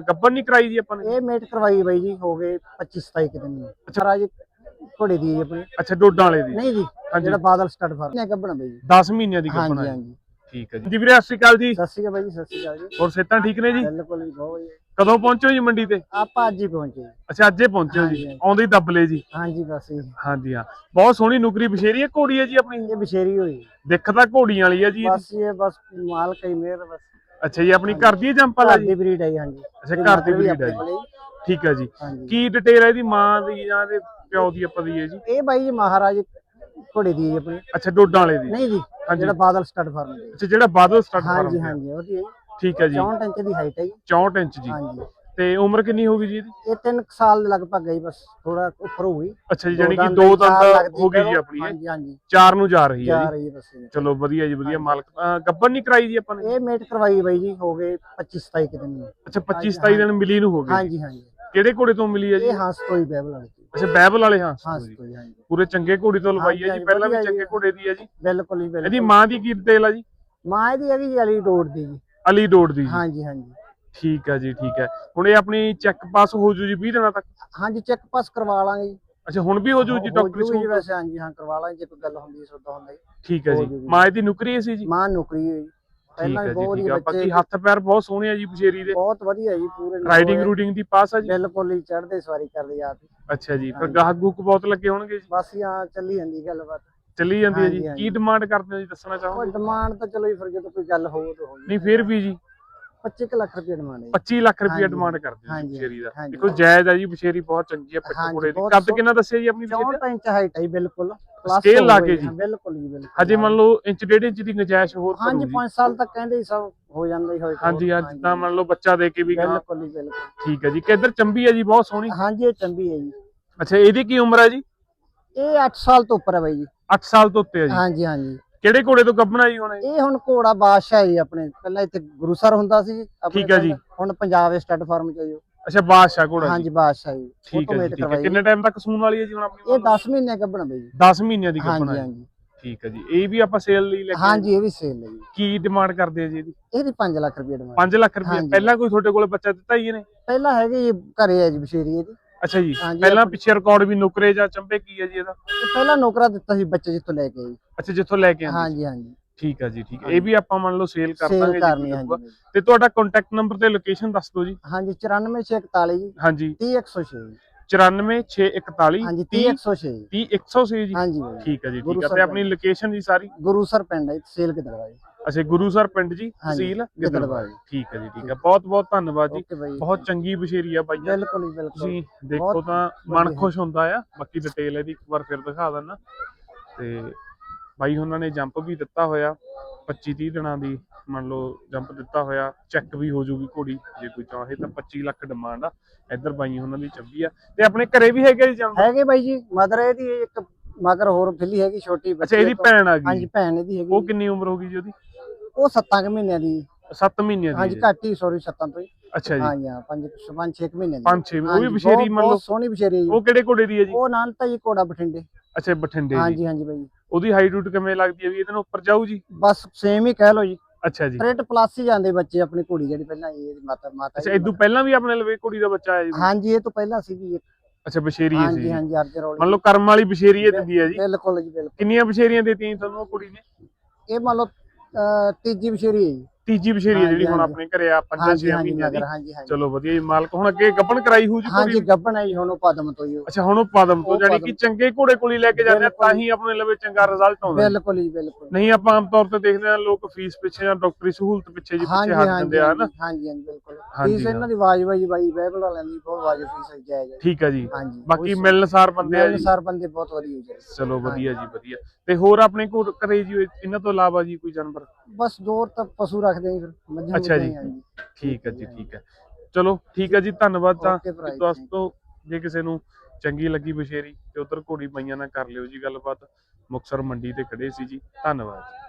ਗੱਬਨ ਨਹੀਂ ਕਰਾਈ ਜੀ ਆਪਾਂ ਨੇ? ਇਹ ਮੇਟ ਕਰਵਾਈ ਬਾਈ ਜੀ ਹੋ ਗਏ 25 27 ਕੁ ਦਿਨ। ਅੱਛਾ। ਜੀ ਘੋੜੇ ਦੀ ਆਪਣੀ। ਅੱਛਾ ਡੋਡਾਂ ਵਾਲੇ ਦੀ? ਨਹੀਂ ਜੀ। ਜਿਹੜਾ ਬਾਦਲ ਸਟੱਡ ਫਾਰਮ ਨੇ ਗੱਬਣਾ ਬਾਈ ਜੀ? 10 ਮਹੀਨਿਆਂ ਦੀ ਗੱਬਨ ਹਾਂਜੀ ਹੈ। ਹਾਂਜੀ। ਠੀਕ ਹੈ ਜੀ। ਜੀ ਵੀਰੇ ਸਤਿ ਸ਼੍ਰੀ ਅਕਾਲ ਜੀ। ਸਤਿ ਸ਼੍ਰੀ ਅਕਾਲ ਬਾਈ ਜੀ ਸਤਿ ਸ਼੍ਰੀ ਅਕਾਲ ਜੀ। ਹੋਰ ਸਿਹਤਾਂ ਠੀਕ ਨੇ ਜੀ? ਬਿਲਕੁਲ ਜੀ ਬਹੁਤ ਵਧੀਆ। ਕਦੋਂ ਪਹੁੰਚੋ ਜੀ ਮੰਡੀ ਤੇ? ਆਪਾਂ ਅੱਜ ਹੀ ਪਹੁੰਚੇ ਜੀ। ਅੱਛਾ ਅੱਜੇ ਪਹੁੰਚੇ ਹੋ ਜੀ? ਹਾਂਜੀ, ਹਾਂਜੀ। ਆਉਂਦੇ ਹੀ ਦੱਬ ਜੀ। ਹਾਂਜੀ ਬਸ ਜੀ। ਹਾਂਜੀ ਹਾਂ। ਬਹੁਤ ਸੋਹਣੀ ਨੁਕਰੀ ਬਸ਼ੇਰੀ ਹੈ ਘੋੜੀ ਹੈ ਜੀ ਆਪਣੀ? ਇਹ ਬਸ਼ੇਰੀ ਹੋਈ। ਦਿੱਖ ਤਾਂ ਘੋੜੀਆਂ ਵਾਲੀ ਹੈ ਜੀ। ਬਸ ਇਹ ਬਸ ਮਾਲ ਕਈ ਮੇਰ ਬਸ। ਅੱਛਾ ਜੀ ਆਪਣੀ ਘਰ ਦੀ ਜੰਪਲ ਹੈ ਘਰ ਜੀ? ਦੀ ਬਰੀਡ ਹੈ ਜੀ, ਹਾਂਜੀ। ਅੱਛਾ ਘਰ ਦੀ ਬਰੀਡ ਹੈ ਜੀ। ਠੀਕ ਹੈ ਜੀ। ਹਾਂਜੀ। ਕੀ ਡਿਟੇਲ ਹੈ ਇਹਦੀ? ਮਾਂ ਦੀ ਜਾਂ ਇਹਦੇ ਪਿਓ ਦੀ ਆਪਾਂ ਦੀ ਹੈ ਜੀ? ਇਹ ਬਾਈ ਜੀ ਮਹਾਰਾਜ ਘੋੜੇ ਦੀ ਹੈ ਆਪਣੀ। ਅੱਛਾ ਡੋਡਾਂ ਵਾਲੇ ਦੀ। ਨਹੀਂ ਜੀ ਹਾਂਜੀ। ਜਿਹੜਾ ਬਾਦਲ ਸਟੱਡ ਫਾਰਮ ਹੈ। ਅੱਛਾ ਜਿਹੜਾ ਬਾਦਲ ਸਟਾਰਟ ਹਾਂਜੀ ਹਾਂਜੀ ਉਹਦੀ ਹੈ ਜੀ। ਠੀਕ ਹੈ ਜੀ। 64 ਇੰਚ ਦੀ ਹਾਈਟ ਹੈ ਜੀ। 64 ਇੰਚ ਜੀ। ਹਾਂਜੀ। ਤੇ ਉਮਰ ਕਿੰਨੀ ਹੋ ਗਈ ਜੀ ਇਹਦੀ? ਇਹ 3 ਸਾਲ ਦੇ ਲਗਭਗ ਗਈ ਬਸ ਥੋੜਾ ਉੱਪਰ ਹੋ ਗਈ। ਅੱਛਾ ਜੀ ਜਾਨੀ ਕਿ ਦੋ ਦੰਦ ਹੋ ਗਈ ਜੀ। ਆਪਣੀ। ਹਾਂਜੀ ਹਾਂਜੀ। ਚਾਰ ਨੂੰ ਜਾ ਰਹੀ ਹੈ ਜਾ ਜੀ। ਰਹੀ ਹੈ ਬਸ ਇਹ। ਚਲੋ ਵਧੀਆ ਜੀ ਵਧੀਆ ਮਾਲਕ ਅਹ ਨਹੀਂ ਕਰਾਈ ਜੀ ਆਪਾਂ ਨੇ? ਇਹ ਮੇਟ ਕਰਵਾਈ ਬਾਈ ਜੀ ਹੋ ਗਏ 25 27 ਕੁ ਦਿਨ। ਨੂੰ ਅੱਛਾ 25 27 ਦਿਨ ਮਿਲੀ ਨੂੰ ਹੋ ਗਏ ਹਾਂਜੀ ਹਾਂਜੀ। ਕਿਹੜੇ ਘੋੜੇ ਤੋਂ ਮਿਲੀ ਹੈ ਜੀ? ਇਹ ਹੰਸ ਹੀ ਬੈਬਲ ਵਾਲੀ ਸੀ। ਅੱਛਾ ਬੈਬਲ ਵਾਲੇ ਹਾਂ ਹੰਸ ਹੀ ਹਾਂਜੀ। ਪੂਰੇ ਚੰਗੇ ਘੋੜੀ ਤੋਂ ਲਵਾਈ ਹੈ ਜੀ ਹਾਂਜੀ, ਪਹਿਲਾਂ ਵੀ ਵਧੀਆ ਚੰਗੇ ਜੀ। ਘੋੜੇ ਦੀ ਹੈ ਜੀ। ਬਿਲਕੁਲ ਹੀ ਇਹਦੀ ਬਿਲਕੁਲ ਮਾਂ ਦੀ ਕੀ ਡਿਟੇਲ ਆ ਜੀ? ਮਾਂ ਇਹਦੀ ਹੈਗੀ ਜੀ ਅਲੀ ਡੋੜ ਦੀ ਜੀ। ਅਲੀ ਡੋੜ ਦੀ ਜੀ। ਹਾਂਜੀ ਹਾਂਜੀ। ਠੀਕ ਹੈ ਜੀ ਠੀਕ ਹੈ ਹੁਣ ਇਹ ਆਪਣੀ ਚੈੱਕ ਪਾਸ ਹੋ ਜੂ ਜੀ 20 ਦਿਨਾਂ ਤੱਕ? ਹਾਂਜੀ ਚੈੱਕ ਪਾਸ ਕਰਵਾ ਲਾਂਗੇ ਜੀ। ਅੱਛਾ ਹੁਣ ਵੀ ਹੋ ਜੂ ਜੀ ਹੋ ਡਾਕਟਰੀ ਜੂਗੀ ਜੀ ਵੈਸੇ ਹਾਂਜੀ ਹਾਂ ਕਰਵਾ ਲਾਂਗੇ ਜੇ ਕੋਈ ਗੱਲ ਹੁੰਦੀ ਹੈ ਸੋਦਾ ਹੁੰਦਾ ਜੀ। ਠੀਕ ਹੈ ਹੋ ਜੀ। ਮਾਂ ਇਹਦੀ ਨੁਕਰੀ ਸੀ ਜੀ? ਮਾਂ ਨੌਕਰੀ ਹੋਈ ਪਹਿਲਾਂ ਹੈ ਬਹੁਤ ਹੀ ਹੈ ਬੱਚੇ ਬਾਕੀ ਹੱਥ ਪੈਰ ਬਹੁਤ ਸੋਹਣੇ ਆ ਜੀ ਬਸ਼ੇਰੀ ਦੇ। ਬਹੁਤ ਵਧੀਆ ਜੀ ਪੂਰੇ ਰਾਈਡਿੰਗ। ਰੂਟਿੰਗ ਦੀ ਪਾਸ ਆ ਜੀ? ਬਿਲਕੁਲ ਹੀ ਚੜ੍ਹਦੇ ਸਵਾਰੀ ਕਰਦੇ ਆਪ ਹੀ। ਅੱਛਾ ਜੀ ਫਿਰ। ਗਾਹਕ ਗੂਕ ਬਹੁਤ ਲੱਗੇ ਹੋਣਗੇ ਜੀ? ਬਸ ਯਾਂ ਚੱਲੀ ਜਾਂਦੀ ਗੱਲਬਾਤ। ਚੱਲੀ ਜਾਂਦੀ ਹੈ ਜੀ। ਕੀ। ਡਿਮਾਂਡ ਕਰਦੇ ਹੋ ਜੀ ਦੱਸਣਾ ਚਾਹੋਗੇ? ਡਿਮਾਂਡ ਤਾਂ ਚਲੋ ਜੀ ਫਿਰ ਜਦੋਂ ਕੋਈ ਗੱਲ ਹੋਊ ਤਾਂ ਹੋਊ ਨਹੀਂ ਫਿਰ ਵੀ ਜੀ। 25 ਲੱਖ ਰੁਪਏ ਡਿਮਾਂਡ ਹੈ 25 ਲੱਖ ਰੁਪਏ ਡਿਮਾਂਡ ਕਰਦੇ ਹੋ ਬਸ਼ੇਰੀ ਦਾ। ਦੇਖੋ ਜਾਇਜ਼ ਆ ਜੀ ਬਸ਼ੇਰੀ ਬਹੁਤ ਚੰਗੀ ਹੈ ਪਿੱਠ ਹਾਂਜੀ, ਕੋੜੇ ਦੀ। ਕੱਦ ਕਿੰਨਾ ਦੱਸਿਆ ਜੀ ਆਪਣੀ ਬਸ਼ੇਰੀ ਦਾ? 64 ਇੰਚ ਹਾਈਟ ਹੈ ਬਿਲਕੁਲ। ਹੋ ਲਾ ਕੇ ਜੀ। ਬਿਲਕੁਲ ਜੀ ਬਿਲਕੁਲ। ਹਜੇ ਮੰਨ ਲਓ ਇੰਚ ਡੇਢ ਇੰਚ ਦੀ ਗੁੰਜਾਇਸ਼ ਹੋਰ ਹਾਂਜੀ ਕਰੂਗੀ 5 ਸਾਲ ਤੱਕ ਕਹਿੰਦੇ ਸਭ ਹੋ ਜਾਂਦਾ ਹੀ ਹੋਏ ਹਾਂਜੀ ਹਾਂ ਜਿੱਦਾਂ ਮੰਨ ਲਓ ਬੱਚਾ ਦੇ ਕੇ ਵੀ ਬਿਲਕੁਲ ਜੀ ਬਿਲਕੁਲ। ਠੀਕ ਹੈ ਜੀ। ਕਿੱਧਰ ਚੰਬੀ ਹੈ ਜੀ ਬਹੁਤ ਸੋਹਣੀ। ਹਾਂਜੀ ਇਹ ਚੰਬੀ ਹੈ ਜੀ। ਅੱਛਾ ਇਹਦੀ ਕੀ ਉਮਰ ਹੈ ਜੀ? ਇਹ 8 ਸਾਲ ਤੋਂ ਉੱਪਰ ਹੈ ਬਾਈ ਜੀ। 8 ਸਾਲ ਤੋਂ ਉੱਤੇ ਹੈ ਜੀ। ਹਾਂਜੀ ਹਾਂਜੀ। ਕਿਹੜੇ ਘੋੜੇ ਤੋਂ ਗੱਭਣਾ ਜੀ ਹੁਣ ਇਹ? ਇਹ ਹੁਣ ਘੋੜਾ ਬਾਦਸ਼ਾਹ ਜੀ ਆਪਣੇ ਪਹਿਲਾਂ ਇੱਥੇ ਗੁਰੂਸਰ ਹੁੰਦਾ ਸੀ ਆਪਣੇ ਠੀਕ ਹੈ ਜੀ। ਪਿੰਡ। ਹੁਣ ਪੰਜਾਬ ਸਟੱਡ ਫਾਰਮ ਚ ਹੈ ਜੀ ਉਹ। ਅੱਛਾ ਬਾਦਸ਼ਾਹ ਘੋੜਾ ਜੀ। ਹਾਂਜੀ ਬਾਦਸ਼ਾਹ ਜੀ। ਠੀਕ ਹੈ ਜੀ ਠੀਕ ਹੈ। ਕਿੰਨੇ ਟਾਈਮ ਤੱਕ ਸੂਣ ਵਾਲੀ ਹੈ ਜੀ ਹੁਣ ਆਪਣੀ ਇਹ 10 ਮਹੀਨੇ ਗੱਭਣਾ ਬਈ। ਜੀ 10 ਮਹੀਨਿਆਂ ਦੀ ਗੱਭਣਾ ਹਾਂਜੀ ਹੈ। ਹਾਂਜੀ। ਠੀਕ ਹੈ ਜੀ। ਇਹ ਵੀ ਆਪਾਂ ਸੇਲ ਲਈ ਲੈ ਕੇ ਹਾਂਜੀ ਇਹ ਵੀ ਸੇਲ ਹੈ ਜੀ। ਕੀ ਡਿਮਾਂਡ ਕਰਦੇ ਆ ਜੀ ਇਹਦੀ? ਇਹਦੀ 5 ਲੱਖ ਰੁਪਏ ਡਿਮਾਂਡ 5 ਲੱਖ ਰੁਪਏ। ਹਾਂਜੀ। ਪਹਿਲਾਂ ਕੋਈ ਤੁਹਾਡੇ ਕੋਲ ਬੱਚਾ ਦਿੱਤਾ ਹੀ ਇਹਨੇ? ਪਹਿਲਾਂ ਹੈਗੇ ਜੀ ਘਰੇ ਹੈ ਜੀ ਬਸ਼ੇਰੀ ਇਹਦੀ। ਅੱਛਾ ਜੀ। ਹਾਂਜੀ, ਪਹਿਲਾਂ ਆਪਣੀ- ਪਿੱਛੇ ਰਿਕਾਰਡ ਵੀ ਨੁਕਰੇ ਜਾਂ ਚੰਬੇ ਕੀ ਹੈ ਜੀ ਇਹਦਾ? ਇਹ ਪਹਿਲਾਂ ਨੌਕਰਾ ਦਿੱਤਾ ਸੀ ਬੱਚੇ ਜਿੱਥੋਂ ਲੈ ਕੇ ਜੀ। ਅੱਛਾ ਜਿੱਥੋਂ ਲੈ ਕੇ ਆਂਦੇ ਹਾਂਜੀ ਹਾਂਜੀ। ਠੀਕ ਹੈ ਜੀ ਠੀਕ ਹੈ ਇਹ। ਵੀ ਆਪਾਂ ਮੰਨ ਲਓ ਸੇਲ ਕਰ ਸੇਲ ਦਾਂਗੇ ਕਰਨੀ ਜੀ ਹਾਂਜੀ। ਬਾਈ। ਤੇ ਤੁਹਾਡਾ ਕੰਟੈਕਟ ਨੰਬਰ ਤੇ ਲੋਕੇਸ਼ਨ ਦੱਸ ਦਿਓ ਜੀ। ਹਾਂਜੀ 94641 ਜੀ ਹਾਂਜੀ। 30106 ਜੀ 94641 ਹਾਂਜੀ 30 30106 ਜੀ 30106 ਜੀ। ਹਾਂਜੀ। ਬਾਈ ਠੀਕ ਹੈ ਜੀ ਗੁਰੂ ਠੀਕ ਸਰ ਤੇ ਆਪਣੀ ਲੋਕੇਸ਼ਨ ਜੀ ਸਾਰੀ? ਗੁਰੂਸਰ ਪਿੰਡ ਹੈ ਸੇਲ ਕਿਦੜਵਾ ਜੀ। ਅੱਛਾ ਗੁਰੂਸਰ ਪਿੰਡ ਜੀ ਤਹਿਸੀਲ ਗਿੱਦੜਬਾਹਾ ਜੀ। ਠੀਕ ਹੈ ਜੀ ਠੀਕ ਹੈ। ਬਹੁਤ ਬਹੁਤ ਧੰਨਵਾਦ ਜੀ। ਬਾਈ ਬਹੁਤ ਚੰਗੀ ਬਸ਼ੇਰੀ ਆ ਬਾਈਆਂ ਦੀ। ਬਿਲਕੁਲ ਜੀ ਬਿਲਕੁਲ। ਤੁਸੀਂ ਦੇਖੋ ਤਾਂ ਮਨ। ਖੁਸ਼ ਹੁੰਦਾ ਆ। ਬਾਕੀ ਡਿਟੇਲ ਇਹਦੀ ਇੱਕ ਵਾਰ ਫਿਰ ਦਿਖਾ ਦਿੰਨਾ ਤੇ ਬਾਈ ਉਹਨਾਂ ਨੇ ਜੰਪ ਵੀ ਦਿੱਤਾ ਹੋਇਆ। 25 30 ਦਿਨਾਂ ਦੀ ਮੰਨ ਲਓ ਜੰਪ ਦਿੱਤਾ ਹੋਇਆ। ਚੈੱਕ ਵੀ ਹੋ ਜੂਗੀ ਘੋੜੀ ਜੇ ਕੋਈ ਚਾਹੇ ਤਾਂ 25 ਲੱਖ ਡਿਮਾਂਡ ਆ। ਇੱਧਰ ਬਾਈ ਉਹਨਾਂ ਦੀ ਚੱਬੀ ਆ। ਤੇ ਆਪਣੇ ਘਰੇ ਵੀ ਹੈਗੇ ਜੀ ਜੰਪ ਹੈਗੇ ਬਾਈ ਜੀ। ਮਦਰ ਇਹਦੀ ਇੱਕ ਮਗਰ ਹੋਰ ਫਿੱਲੀ ਹੈਗੀ ਛੋਟੀ ਬੱਚੀ ਅੱਛਾ ਇਹਦੀ ਭੈਣ ਆ ਗਈ। ਹਾਂਜੀ ਭੈਣ ਇਹਦੀ ਉਹ ਹੈਗੀ ਕਿੰਨੀ ਉਮਰ ਹੋ ਗਈ ਜੀ ਉਹਦੀ? ਉਹ 7 ਮਹੀਨਿਆਂ ਦੀ। 7 ਮਹੀਨਿਆਂ ਦੀ ਹਾਂਜੀ ਹੈ। ਘੱਟ ਹੀ ਸੌਰੀ 7 ਤੋਂ ਹੀ। ਅੱਛਾ ਜੀ। ਹਾਂਜੀ ਹਾਂ 5 5 6 ਮਹੀਨੇ ਦੀ। ਪੰਜ ਛੇ ਉਹ ਵੀ ਬਸ਼ੇਰੀ ਮੰਨ ਲਓ। ਸੋਹਣੀ ਬਸ਼ੇਰੀ ਜੀ। ਉਹ ਕਿਹੜੇ ਘੋੜੇ ਦੀ ਹੈ ਜੀ? ਉਹ ਨਾਨਤਾ ਜੀ ਕੋੜਾ ਬਠਿੰਡੇ। ਅੱਛਾ ਬਠਿੰਡੇ ਹਾਂਜੀ ਹਾਂਜੀ ਬਾਈ। ਉਹਦੀ ਹਾਈਟ ਹੂਟ ਕਿਵੇਂ ਲੱਗਦੀ ਹੈ ਵੀ ਇਹਦੇ ਨਾਲ ਉੱਪਰ ਜਾਊ ਜੀ? ਬਸ ਸੇਮ ਹੀ ਕਹਿ ਲਓ ਜੀ। ਅੱਛਾ ਜੀ। ਟ੍ਰੇਟ ਪਲੱਸ ਹੀ ਜਾਂਦੇ ਬੱਚੇ ਆਪਣੀ ਕੁੜੀ ਜਿਹੜੀ ਪਹਿਲਾਂ ਇਹ ਮਾਤਾ ਮਾਤਾ ਅੱਛਾ ਜੀ ਇਦੋਂ ਪਹਿਲਾਂ ਵੀ ਆਪਣੇ ਲਵੇ ਕੁੜੀ ਦਾ ਬੱਚਾ ਆਇਆ ਜੀ? ਹਾਂਜੀ ਇਹ ਤੋਂ ਪਹਿਲਾਂ ਸੀਗੀ ਇੱਕ ਅੱਛਾ ਬਸ਼ੇਰੀ ਹੈ ਸੀ। ਹਾਂਜੀ ਜੀ। ਹਾਂਜੀ ਅਰਜਨ ਰੌਲੀ। ਮੰਨ ਲਓ ਕਰਮ ਵਾਲੀ ਬਸ਼ੇਰੀ ਇਹ ਦਿੰਦੀ ਹੈ ਜੀ। ਬਿਲਕੁਲ ਜੀ ਬਿਲਕੁਲ। ਕਿੰਨੀਆਂ ਬਸ਼ੇਰੀਆਂ ਦਿੱਤੀਆਂ ਜੀ ਤੁਹਾਨੂੰ ਉਹ ਕੁੜੀ ਨੇ? ਇਹ ਮੰਨ ਲਓ ਤੀਜੀ ਬਸ਼ੇਰੀ ਹੈ ਜੀ। ਤੀਜੀ ਬਸ਼ੇਰੀ ਜਿਹੜੀ ਹੁਣ ਹਾਂਜੀ, ਆਪਣੇ ਘਰੇ ਆ ਪੰਜਾਂ ਹਾਂਜੀ ਛੇ ਹਾਂਜੀ ਮਹੀਨਿਆਂ ਦੀ। ਮਗਰ ਹਾਂਜੀ ਹਾਂਜੀ। ਚਲੋ ਵਧੀਆ ਜੀ ਮਾਲਕ ਹੁਣ ਅੱਗੇ ਗੱਪਣ ਕਰਾਈ ਹੋਊ ਜੀ ਹਾਂਜੀ ਕੁੜੀ ਗੱਬਣ ਹੈ ਜੀ ਹੁਣ ਉਹ ਪਦਮ ਤੋਂ ਹੀ ਉਹ। ਅੱਛਾ ਹੁਣ ਉਹ ਪਦਮ ਤੋਂ ਉਹ ਜਾਨੀ ਪਦਮ। ਕਿ ਚੰਗੇ ਘੋੜੇ ਕੋਲੀ ਲੈ ਕੇ ਜਾਂਦੇ ਆ ਤਾਂ। ਹੀ ਆਪਣੇ ਲਵੇ ਚੰਗਾ ਰਿਜ਼ਲਟ ਆਉਂਦਾ। ਹੈ। ਬਿਲਕੁਲ ਜੀ ਬਿਲਕੁਲ। ਨਹੀਂ ਆਪਾਂ ਆਮ ਤੌਰ ਤੇ ਦੇਖਦੇ ਆ ਲੋਕ ਫੀਸ ਪਿੱਛੇ ਜਾਂ ਡਾਕਟਰੀ ਸਹੂਲਤ ਪਿੱਛੇ ਜੀ ਹਾਂਜੀ ਪਿੱਛੇ ਹਟ ਹਾਂਜੀ ਜਾਂਦੇ ਆ ਹਨਾ? ਹਾਂਜੀ ਹਾਂਜੀ ਬਿਲਕੁਲ। ਹਾਂਜੀ, ਫੀਸ। ਇਹਨਾਂ ਦੀ ਵਾਜਬ ਹੈ ਜੀ ਬਾਈ ਬਾਈਬਲ ਵਾਲਿਆਂ ਦੀ ਬਹੁਤ ਵਾਜਬ ਫੀਸ ਹੈ ਜਾਇਜ਼। ਹੈ ਠੀਕ ਹੈ ਜੀ। ਹਾਂਜੀ ਬਾਕੀ ਮਿਲਣਸਾਰ ਬੰਦੇ ਆ ਜੀ। ਸਰ ਬੰਦੇ ਬਹੁਤ ਵਧੀਆ ਜੀ। ਚਲੋ ਵਧੀਆ ਜੀ ਵਧੀਆ। ਤੇ ਹੋਰ ਆਪਣੇ ਕੋਲ ਘਰੇ ਜੀ ਇਹਨਾਂ ਤੋਂ ਇਲਾਵਾ ਜੀ ਕੋਈ ਜਾਨਵਰ? ਬਸ ਦੋ ਤਾਂ ਪਸ਼ੂ ਰੱਖਦੇ ਜੀ ਫਿਰ ਮੱਝਾਂ ਅੱਛਾ ਮੁੱਝਾਂ ਜੀ। ਹੀ, ਠੀਕ ਹੈ ਜੀ ਠੀਕ ਹੈ। ਚਲੋ ਠੀਕ ਹੈ ਜੀ ਧੰਨਵਾਦ ਤਾਂ ਓਕੇ ਭਰਾ ਜੀ, ਦੋਸਤੋ ਜੇ ਕਿਸੇ ਨੂੰ ਚੰਗੀ ਲੱਗੀ ਬਸ਼ੇਰੀ ਤੇ ਉਧਰ ਘੋੜੀ ਪਈਆਂ ਨਾਲ ਕਰ ਲਿਓ ਜੀ ਗੱਲਬਾਤ। ਮੁਕਸਰ ਮੰਡੀ ਤੇ ਖੜੇ ਸੀ ਜੀ। ਧੰਨਵਾਦ।